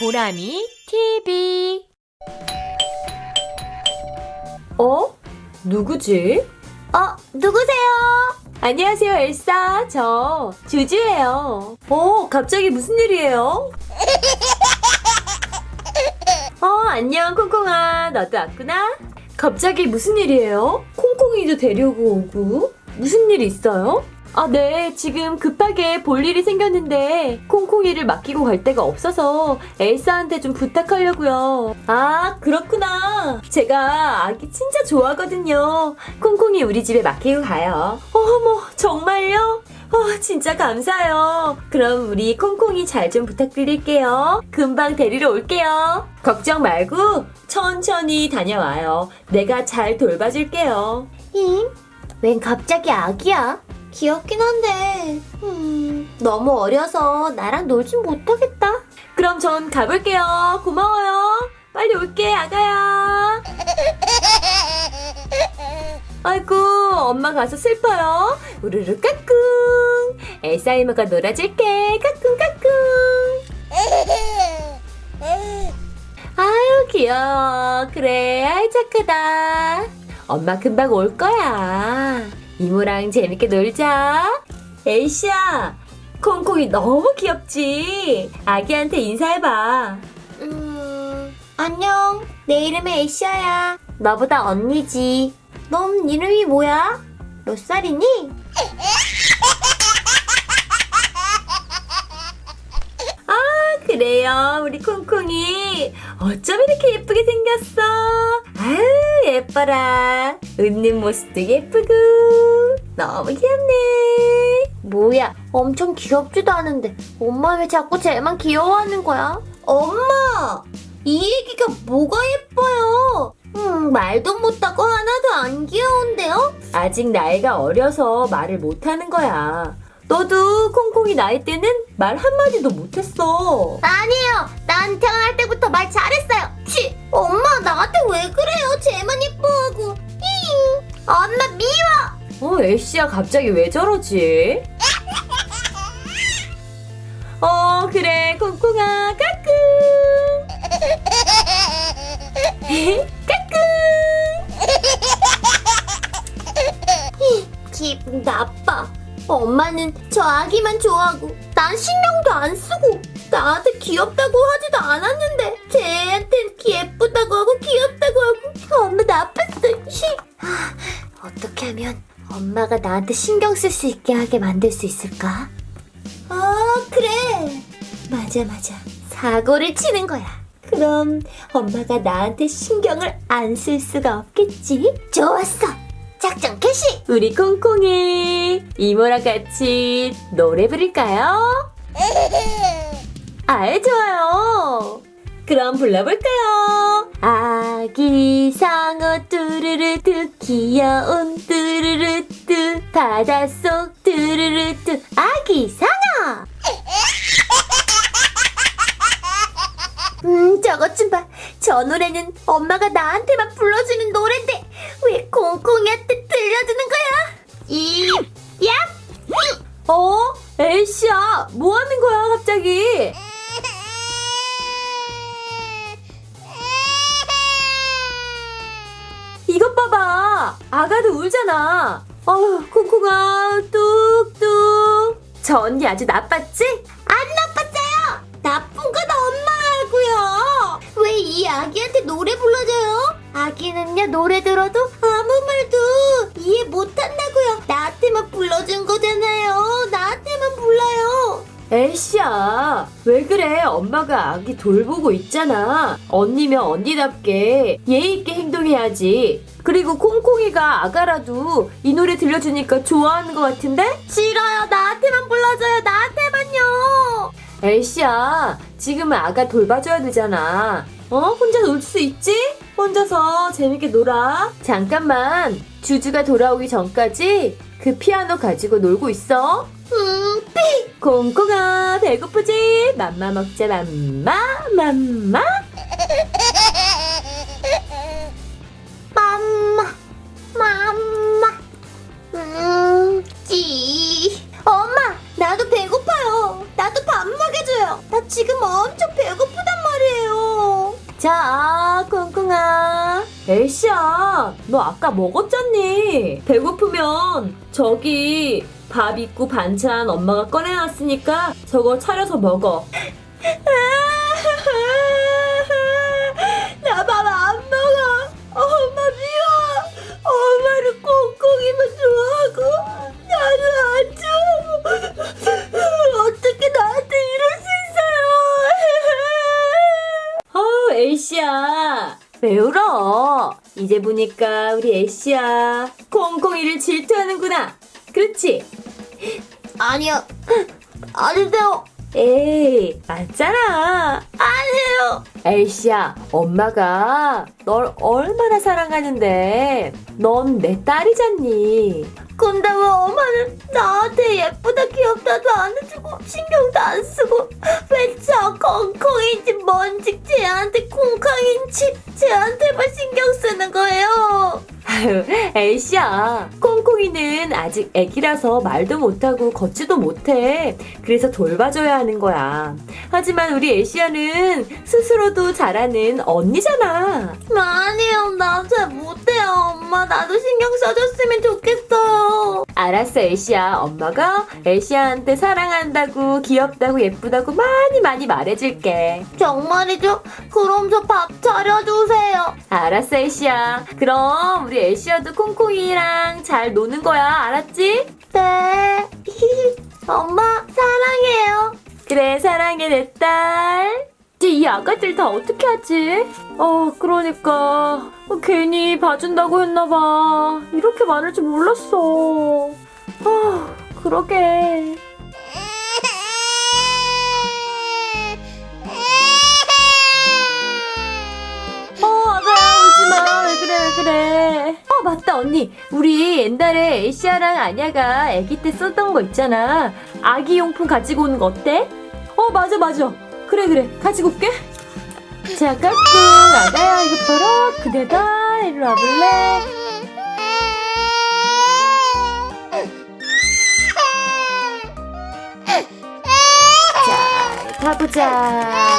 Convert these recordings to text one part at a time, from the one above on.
보람이 TV 어? 누구지? 어, 누구세요? 안녕하세요 엘사 저 주주예요 어 갑자기 무슨 일이에요? 어 안녕 콩콩아 너도 왔구나 갑자기 무슨 일이에요? 콩콩이도 데리고 오고 무슨 일 있어요? 아, 네. 지금 급하게 볼 일이 생겼는데 콩콩이를 맡기고 갈 데가 없어서 엘사한테 좀 부탁하려고요. 아, 그렇구나. 제가 아기 진짜 좋아하거든요. 콩콩이 우리 집에 맡기고 가요. 어머, 정말요? 어, 진짜 감사해요. 그럼 우리 콩콩이 잘 좀 부탁드릴게요. 금방 데리러 올게요. 걱정 말고 천천히 다녀와요. 내가 잘 돌봐줄게요. 잉? 웬 갑자기 아기야? 귀엽긴 한데, 음, 너무 어려서 나랑 놀진 못하겠다. 그럼 전 가볼게요. 고마워요. 빨리 올게, 아가야. 아이고, 엄마 가서 슬퍼요. 우르르 까꿍. 엘사 이모가 놀아줄게. 까꿍, 까꿍. 아유, 귀여워. 그래, 아이, 착하다. 엄마 금방 올 거야. 이모랑 재밌게 놀자. 엘시야, 콩콩이 너무 귀엽지? 아기한테 인사해봐. 음, 안녕. 내 이름은 애쉬아야. 너보다 언니지. 넌 이름이 뭐야? 몇 살이니? 그래요, 우리 콩콩이. 어쩜 이렇게 예쁘게 생겼어? 아유, 예뻐라. 웃는 모습도 예쁘고. 너무 귀엽네. 뭐야, 엄청 귀엽지도 않은데 엄마 왜 자꾸 쟤만 귀여워하는 거야? 엄마! 이 애기가 뭐가 예뻐요? 음, 말도 못하고 하나도 안 귀여운데요? 아직 나이가 어려서 말을 못하는 거야. 너도 콩콩이 나이 때는 말 한마디도 못했어. 아니에요. 애쉬야 갑자기 왜 저러지? 어, 그래, 콩콩아, 까꿍! 나빠. 엄마는 저 아기만 좋아하고 난 신경도 안 쓰고 나한테 귀엽다고 하지도 않았는데 쟤한텐 예쁘다고 하고 귀엽다고 하고 엄마 나빴어. 히. 아, 어떻게 하면 엄마가 나한테 신경 쓸 수 있게 하게 만들 수 있을까? 아 그래. 맞아 맞아. 사고를 치는 거야. 그럼 엄마가 나한테 신경을 안 쓸 수가 없겠지? 좋았어. 작전 개시. 우리 콩콩이 이모랑 같이 노래 부를까요? 아예 좋아요. 그럼 불러볼까요? 아기 상어 뚜르르뚜 귀여운 뚜르르뚜 바닷속 뚜르르뚜 아기 상어 음, 저것 좀 봐. 저 노래는 엄마가 나한테만 불러주는 노랜데 왜 콩콩이한테 들려주는 거야? 이, 야, 어? 엘씨야 뭐 하는 거야 갑자기? 아가도 울잖아. 어휴, 콩콩아, 뚝뚝. 저 언니 아주 나빴지? 안 나빴어요. 나쁜 건 엄마라고요. 왜 이 아기한테 노래 불러줘요? 아기는요 노래 들어도 아무 말도 이해 못한다고요. 나한테만 불러준 거잖아요. 나한테만 불러요. 엘씨야, 왜 그래? 엄마가 아기 돌보고 있잖아. 언니면 언니답게 예의 있게 행동해야지. 그리고 콩콩이가 아가라도 이 노래 들려주니까 좋아하는 것 같은데? 싫어요. 나한테만 불러줘요. 나한테만요. 엘씨야, 지금은 아가 돌봐줘야 되잖아. 어? 혼자 놀 수 있지? 혼자서 재밌게 놀아. 잠깐만, 주주가 돌아오기 전까지 그 피아노 가지고 놀고 있어. 음, 삐. 콩콩아, 배고프지? 맘마 먹자, 맘마, 맘마. 맘마, 맘마. 음, 찌. 엄마, 나도 배고파요. 나도 밥 먹여줘요. 나 지금 엄청 배고프단 말이에요. 자, 콩콩아. 엘시야, 너 아까 먹었잖니? 배고프면 저기 밥 있고 반찬 엄마가 꺼내놨으니까 저거 차려서 먹어. 왜 울어? 이제 보니까 우리 엘시야 콩콩이를 질투하는구나. 그렇지? 아니요. 아니세요. 에이, 맞잖아. 아니에요. 엘시야, 엄마가 널 얼마나 사랑하는데 넌 내 딸이잖니. 근데 왜 엄마는 나한테 예쁘다 귀엽다도 안 해주고 신경도 안 쓰고 왜 저 콩콩인지 뭔지 쟤한테 콩콩인지 쟤한테만 신경 쓰는 거예요? 아유, 엘시야, 콩콩이는 아직 애기라서 말도 못하고 걷지도 못해. 그래서 돌봐줘야 하는 거야. 하지만 우리 엘시야는 스스로도 잘하는 언니잖아. 아니에요 나 잘 못해요 엄마 나도 신경 써줬으면 좋겠어요 알았어, 엘시야. 엄마가 엘시야한테 사랑한다고, 귀엽다고, 예쁘다고 많이 많이 말해줄게. 정말이죠? 그럼 저 밥 차려주세요 알았어, 엘시야. 그럼 우리 엘시야도 콩콩이랑 잘 노는 거야. 알았지? 네 엄마 사랑해요 그래, 사랑해, 내 딸. 이제 이 아가들 다 어떻게 하지? 어, 그러니까. 어, 괜히 봐준다고 했나봐. 이렇게 많을 줄 몰랐어. 아, 그러게. 어, 아가야, 울지 마. 왜 그래, 왜 그래. 어, 맞다, 언니. 우리 옛날에 에시아랑 아냐가 아기 때 썼던 거 있잖아. 아기 용품 가지고 오는 거 어때? 어, 맞아, 맞아. 그래, 그래. 가지고 올게. 자, 까꿍. 아가야, 이거 봐라. 그대다. 이리 와볼래? 자, 타보자.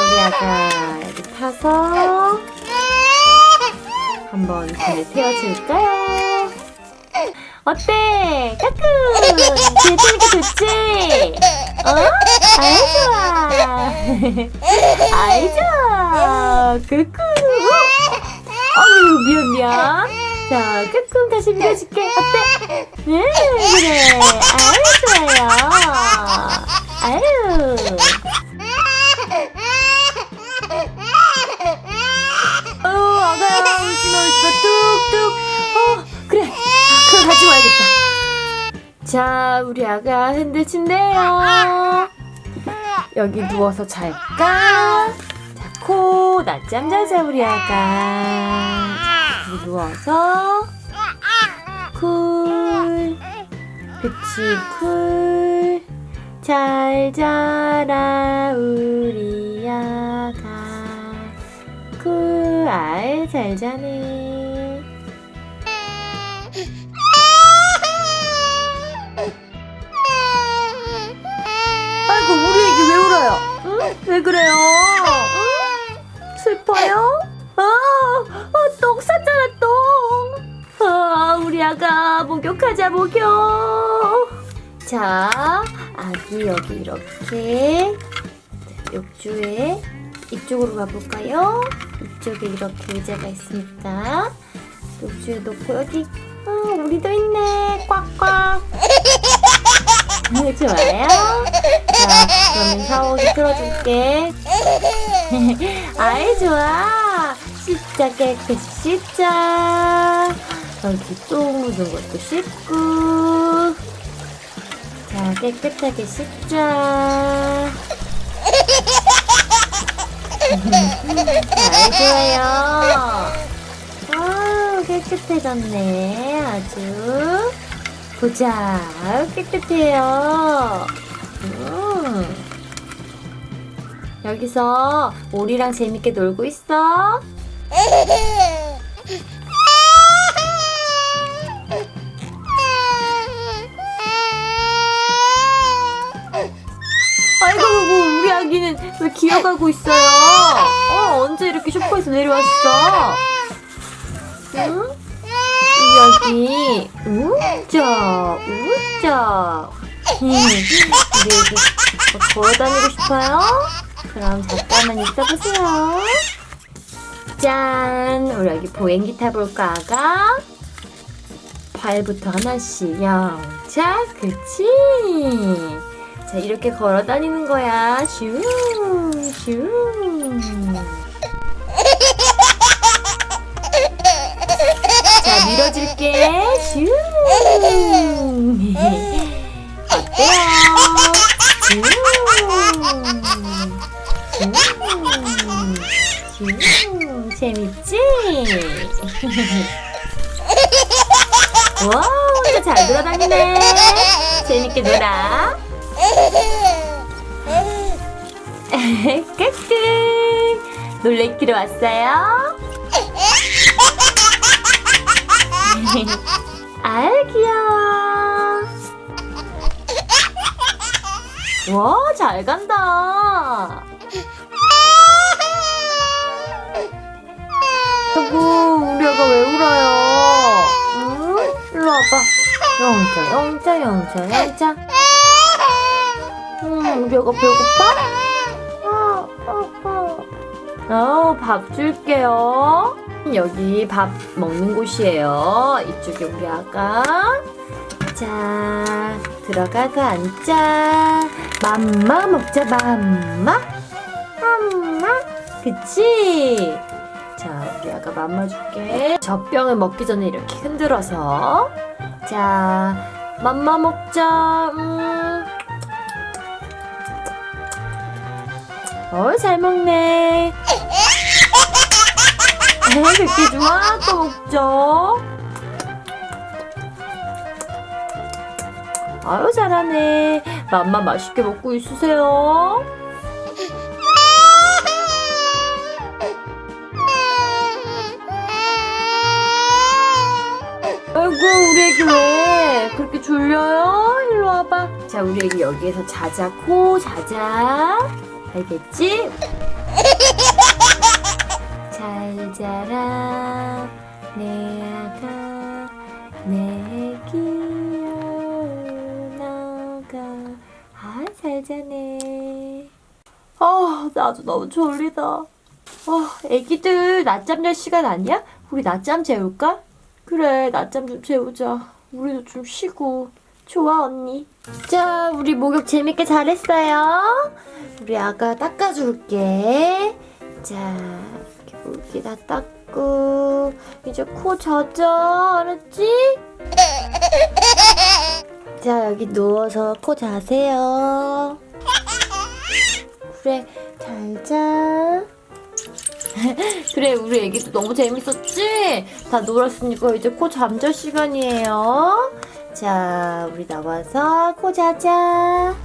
우리 아가. 여기 타서. 한번 손에 태워줄까요? 어때? 까꿍! 괜찮으니까 좋지? 어? 아이 좋아! 좋아! 까꿍! 어휴 미안 미안. 자 까꿍 다시 밀어줄게. 어때? 네 그래. 아유 좋아요. 아유. 어 아가야 울지마 울지마 뚝뚝. 어 그래. 그럼 가지고 와야겠다. 자 우리 아가 흔들친대요 여기 누워서 잘까? 자, 코 낮잠 자자 우리 아가. 여기 누워서 쿨. 그치 쿨 잘 자라 우리 아가. 쿨알잘 자네 이렇게 자, 욕조에 이쪽으로 가볼까요? 이쪽에 이렇게 의자가 있으니까 욕조에 놓고 여기 아, 우리도 있네 꽉꽉. 네, 좋아요. 자, 그러면 샤워기 틀어줄게. 아이, 좋아. 씻자, 깨끗이 씻자. 여기 똥 묻은 것도 씻고. 자, 깨끗하게 씻자. 아이, 좋아요. 아, 깨끗해졌네. 아주. 보자. 깨끗해요. 음. 여기서 오리랑 재밌게 놀고 있어. 아기는 왜 기어가고 있어요? 어, 언제 이렇게 소파에서 내려왔어? 응? 여기 웃자 웃자 음, 우리 여기 뭐 걸어 다니고 싶어요? 그럼 잠깐만 있어보세요 짠 우리 여기 보행기 타볼까 아가? 발부터 하나씩 영차 그치 자 이렇게 걸어 다니는 거야. 슈 슈. 자 밀어줄게. 슈. 어때요? 슈. 슈. 슈. 재밌지? 와 혼자 잘 돌아다니네. 재밌게 놀아 까꿍 놀래키러 왔어요? 아유 귀여워. 와잘 간다. 아이고 우리 애가 왜 울어요? 응? 일로 와봐. 영자 영자 영자 영자 애가 배고파? 아, 아빠 어, 밥 줄게요. 여기 밥 먹는 곳이에요. 이쪽에 우리 아가. 자 들어가서 앉자 맘마 먹자 맘마. 맘마? 그치? 자 우리 아가 맘마 줄게. 젖병을 먹기 전에 이렇게 흔들어서. 자 맘마 먹자. 음. 어 잘 먹네. 에 그렇게 좋아 또 먹죠. 아유 잘하네. 맘마 맛있게 먹고 있으세요. 아이고 우리 애기 왜 그렇게 졸려요? 일로 와봐. 자 우리 애기 여기에서 자자. 코 자자 알겠지? 잘 자라 내 아가 내 귀여운 아가 아잘 자네 아 나도 너무 졸리다 아 애기들 낮잠 잘 시간 아니야? 우리 낮잠 재울까? 그래 낮잠 좀 재우자 우리도 좀 쉬고 좋아 언니. 자 우리 목욕 재밌게 잘했어요. 우리 아가 닦아줄게. 자 물기 다 닦고. 이제 코 젖어. 알았지? 자 여기 누워서 코 자세요. 그래 잘 자. 그래 우리 애기도 너무 재밌었지? 다 놀았으니까 이제 코 잠잘 시간이에요 자 우리 나와서 코 자자.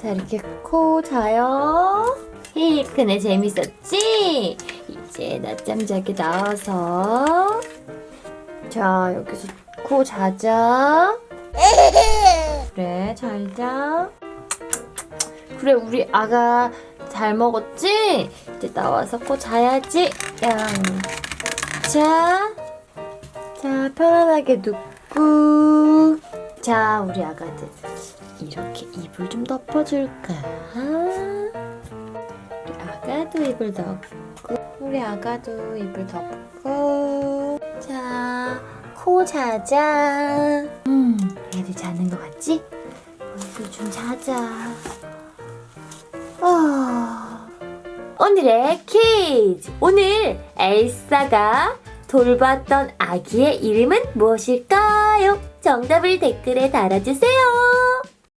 자 이렇게 코 자요. 히 그네 재밌었지? 이제 낮잠 자기 나와서. 자 여기서 코 자자. 그래 잘 자. 그래 우리 아가 잘 먹었지? 이제 나와서 코 자야지. 양자 자 편안하게 눕고. 자 우리 아가들 이렇게 이불 좀 덮어줄까? 우리 아가도 이불 덮고 우리 아가도 이불 덮고. 자 코 자자. 음 애들 자는 것 같지? 우리도 좀 자자. 아 오늘의 퀴즈. 오늘 엘사가 돌봤던 아기의 이름은 무엇일까요? 정답을 댓글에 달아주세요.